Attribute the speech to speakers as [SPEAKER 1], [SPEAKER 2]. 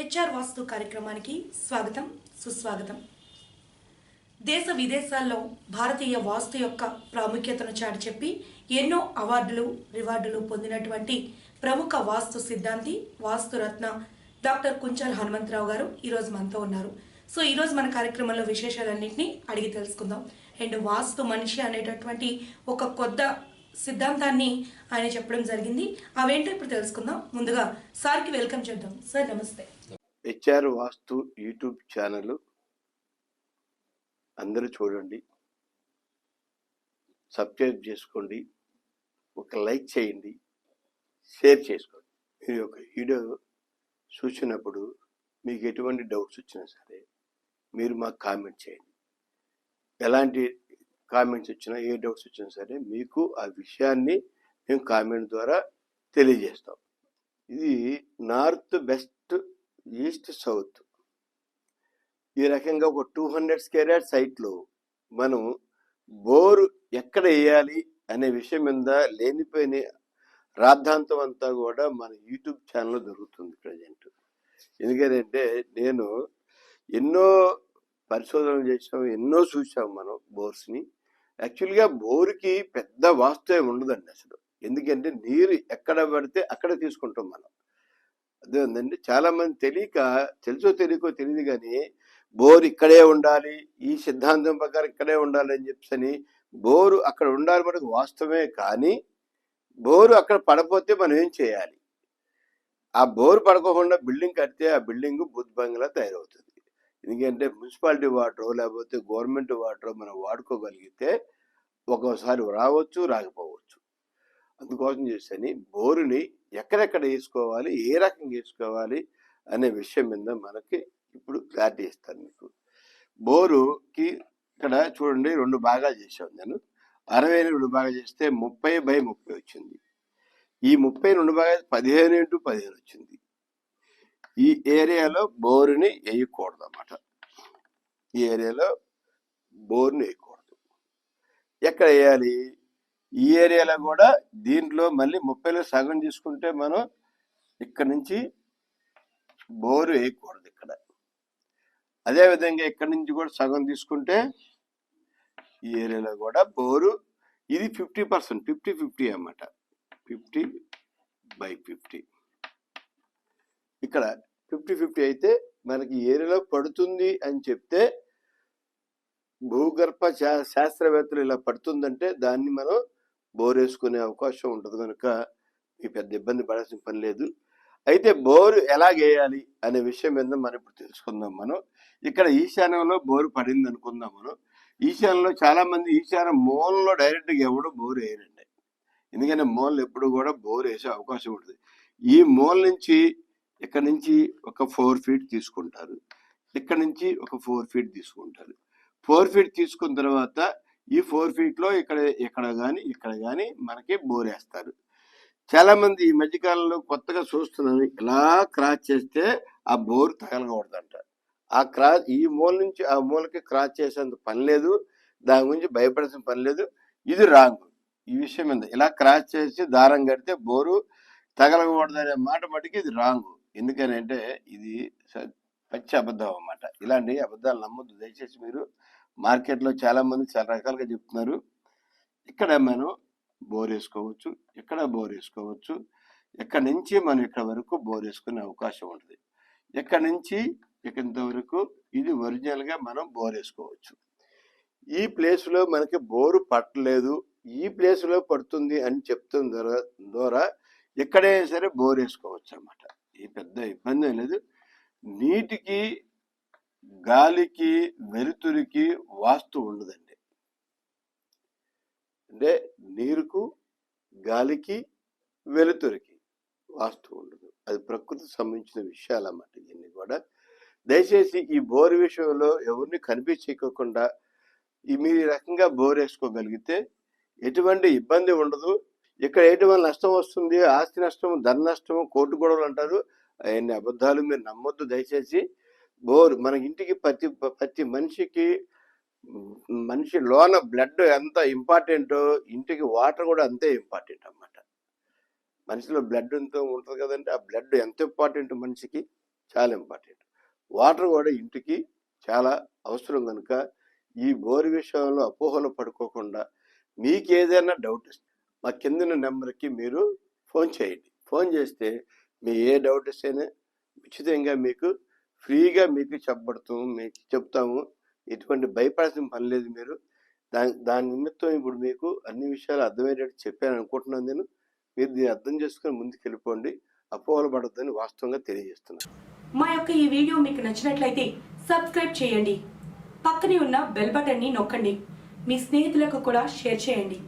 [SPEAKER 1] HR వాస్తు కార్యక్రమానికి స్వాగతం సుస్వాగతం. దేశ విదేశాల్లో భారతీయ వాస్తు యొక్క ప్రాముఖ్యతను చాటి చెప్పి ఎన్నో అవార్డులు రివార్డులు పొందినటువంటి ప్రముఖ వాస్తు సిద్ధాంతి వాస్తురత్న డాక్టర్ కుంచర్ హనుమంతరావు గారు ఈరోజు మనతో ఉన్నారు. సో ఈరోజు మన కార్యక్రమంలో విశేషాలన్నింటినీ అడిగి తెలుసుకుందాం. అండ్ వాస్తు మనిషి అనేటటువంటి ఒక కొత్త సిద్ధాంతాన్ని ఆయన చెప్పడం జరిగింది. అవేంటో ఇప్పుడు తెలుసుకుందాం. ముందుగా సార్కి వెల్కమ్ చేద్దాం. సార్ నమస్తే.
[SPEAKER 2] హెచ్ఆర్ వాస్తు యూట్యూబ్ ఛానల్ అందరూ చూడండి సబ్స్క్రైబ్ చేసుకోండి ఒక లైక్ చేయండి షేర్ చేసుకోండి. మీరు ఒక వీడియో చూసినప్పుడు మీకు ఎటువంటి డౌట్స్ వచ్చినా సరే మీరు మాకు కామెంట్ చేయండి. ఎలాంటి కామెంట్స్ వచ్చినా ఏ డౌట్స్ వచ్చినా సరే మీకు ఆ విషయాన్ని మేము కామెంట్ ద్వారా తెలియజేస్తాం. ఇది నార్త్ బెస్ట్ ఈస్ట్ సౌత్. ఈ రకంగా ఒక టూ హండ్రెడ్ స్క్వేర్ యార్డ్ సైట్లో మనం బోరు ఎక్కడ వేయాలి అనే విషయం మీద లేనిపోయిన రాద్ధాంతం అంతా కూడా మన యూట్యూబ్ ఛానల్లో దొరుకుతుంది ప్రజెంట్. ఎందుకంటే నేను ఎన్నో పరిశోధనలు చేసాం ఎన్నో చూసాం మనం బోర్స్ని. యాక్చువల్గా బోరుకి పెద్ద వాస్తవం ఉండదండి అసలు. ఎందుకంటే నీరు ఎక్కడ పడితే అక్కడ తీసుకుంటాం మనం. అదే ఉందండి. చాలా మంది తెలియక తెలుసో తెలియకో తెలియదు కానీ బోరు ఇక్కడే ఉండాలి ఈ సిద్ధాంతం ప్రకారం ఇక్కడే ఉండాలి అని చెప్పని బోరు అక్కడ ఉండాలి మనకు వాస్తవమే కానీ బోరు అక్కడ పడపోతే మనం ఏం చేయాలి? ఆ బోరు పడకోకుండా బిల్డింగ్ కడితే ఆ బిల్డింగ్ బుద్ధ బంగ్లా తయారవుతుంది. ఎందుకంటే మున్సిపాలిటీ వాటర్ లేకపోతే గవర్నమెంట్ వాటర్ మనం వాడుకోగలిగితే ఒక్కోసారి రావచ్చు రాకపోవచ్చు. అందుకోసం చేసని బోరుని ఎక్కడెక్కడ వేసుకోవాలి ఏ రకంగా వేసుకోవాలి అనే విషయం మీద మనకి ఇప్పుడు క్లారిటీ ఇస్తాను మీకు. బోరుకి ఇక్కడ చూడండి రెండు భాగాలు చేసాను నేను. అరవై రెండు భాగాలు చేస్తే ముప్పై బై ముప్పై వచ్చింది. ఈ ముప్పై రెండు భాగాలు పదిహేను ఇంటూ పదిహేను వచ్చింది. ఈ ఏరియాలో బోరుని వేయకూడదు అన్నమాట. ఈ ఏరియాలో బోరుని వేయకూడదు. ఎక్కడ వేయాలి? ఈ ఏరియాలో కూడా దీంట్లో మళ్ళీ ముప్పైలో సగం తీసుకుంటే మనం ఇక్కడ నుంచి బోరు వేయకూడదు ఇక్కడ. అదేవిధంగా ఇక్కడ నుంచి కూడా సగం తీసుకుంటే ఈ ఏరియాలో కూడా బోరు ఇది ఫిఫ్టీ పర్సెంట్ ఫిఫ్టీ ఫిఫ్టీ అన్నమాట. Fifty by fifty. ఇక్కడ ఫిఫ్టీ ఫిఫ్టీ అయితే మనకి ఈ ఏరియాలో పడుతుంది అని చెప్తే భూగర్భ శా- శాస్త్రవేత్తలు ఇలా పడుతుందంటే దాన్ని మనం బోరేసుకునే అవకాశం ఉంటుంది కనుక మీ పెద్ద ఇబ్బంది పడాల్సిన పని లేదు. అయితే బోరు ఎలాగేయాలి అనే విషయం మీద మనం ఇప్పుడు తెలుసుకుందాం మనం. ఇక్కడ ఈశాన్యంలో బోరు పడింది అనుకుందాం మనం. ఈశాన్యంలో చాలామంది ఈశాన్య మూలలో డైరెక్ట్గా ఎవడు బోరు వేయరండి. ఎందుకంటే మూలలు ఎప్పుడు కూడా బోర్ వేసే అవకాశం ఉంటుంది. ఈ మూల నుంచి ఇక్కడ నుంచి ఒక ఫోర్ ఫీట్ తీసుకుంటారు. ఇక్కడ నుంచి ఒక ఫోర్ ఫీట్ తీసుకుంటారు. ఫోర్ ఫీట్ తీసుకున్న తర్వాత ఈ ఫోర్ ఫీట్లో ఇక్కడ ఇక్కడ కానీ ఇక్కడ కానీ మనకి బోరేస్తారు. చాలామంది చాలా మంది ఈ మధ్యకాలంలో కొత్తగా చూస్తున్నాను ఇలా క్రాస్ చేస్తే ఆ బోర్ తగలకూడదంట. ఆ క్రాస్ ఈ మూల నుంచి ఆ మూలకి క్రాస్ చేసేంత పని లేదు. దాని గురించి భయపడాల్సిన పని లేదు. ఇది రాంగ్. ఈ విషయం మీద ఇలా క్రాస్ చేసి దారం కడితే బోరు తగలకూడదు అనే మాట మటుకి ఇది రాంగ్. ఎందుకని అంటే ఇది పచ్చి అబద్ధం అన్నమాట. ఇలాంటి అబద్ధాలు నమ్మొద్దు. దయచేసి మీరు మార్కెట్లో చాలా మంది చాలా రకాలుగా చెప్తున్నారు. ఇక్కడ మనం బోర్ వేసుకోవచ్చు ఇక్కడ బోర్ వేసుకోవచ్చు ఇక్కడ నుంచి మనం ఇక్కడ వరకు బోర్ వేసుకునే అవకాశం ఉంటుంది. ఇక్కడ నుంచి ఇక్కడ వరకు ఇది ఒరిజినల్గా మనం బోర్ వేసుకోవచ్చు. ఈ ప్లేస్లో మనకి బోరు పట్టలేదు. ఈ ప్లేస్లో పడుతుంది అని చెప్తున్న ద్వారా- ద్వారా ఎక్కడైనా సరే బోర్ వేసుకోవచ్చు అన్నమాట. ఈ పెద్ద ఇబ్బంది లేదు. నీటికి గాలికి వెలుతురికి వాస్తు ఉండదండి. అంటే నీరుకు గాలికి వెలుతురికి వాస్తు ఉండదు. అది ప్రకృతికి సంబంధించిన విషయాలు అన్నమాట ఇవన్నీ కూడా. దయచేసి ఈ బోర్ విషయంలో ఎవరిని కనిపించకుండా మీరు ఈ రకంగా బోర్ వేసుకోగలిగితే ఎటువంటి ఇబ్బంది ఉండదు. ఇక్కడ ఎటువంటి నష్టం వస్తుంది? ఆస్తి నష్టం ధన నష్టం కోర్టు గొడవలు అంటారు. అవన్నీ అబద్ధాలు మీరు నమ్మొద్దు. దయచేసి బోర్. మన ఇంటికి ప్రతి ప్రతి మనిషికి మనిషి లోన బ్లడ్ ఎంత ఇంపార్టెంటో ఇంటికి వాటర్ కూడా అంతే ఇంపార్టెంట్ అన్నమాట. మనిషిలో బ్లడ్ ఎంతో ఉంటుంది కదంటే ఆ బ్లడ్ ఎంత ఇంపార్టెంట్ మనిషికి? చాలా ఇంపార్టెంట్. వాటర్ కూడా ఇంటికి చాలా అవసరం కనుక ఈ బోర్ విషయంలో అపోహలు పడుకోకుండా మీకు ఏదైనా డౌట్ మా కిందన నెంబర్కి మీరు ఫోన్ చేయండి. ఫోన్ చేస్తే మీ ఏ డౌట్ వస్తేనే ఉచితంగా మీకు ఫ్రీగా మీకు చెప్పబడుతాము మీకు చెప్తాము. ఎటువంటి భయపడాల్సిన పని లేదు మీరు. దాని దాని నిమిత్తం ఇప్పుడు మీకు అన్ని విషయాలు అర్థమయ్యేటట్టు చెప్పాను అనుకుంటున్నాను నేను. మీరు దీన్ని అర్థం చేసుకుని ముందుకు వెళ్ళిపోండి. అపోహలు పడద్దని వాస్తవంగా తెలియజేస్తున్నాను.
[SPEAKER 1] మా యొక్క ఈ వీడియో మీకు నచ్చినట్లయితే సబ్స్క్రైబ్ చేయండి. పక్కనే ఉన్న బెల్ బటన్ని నొక్కండి. మీ స్నేహితులకు కూడా షేర్ చేయండి.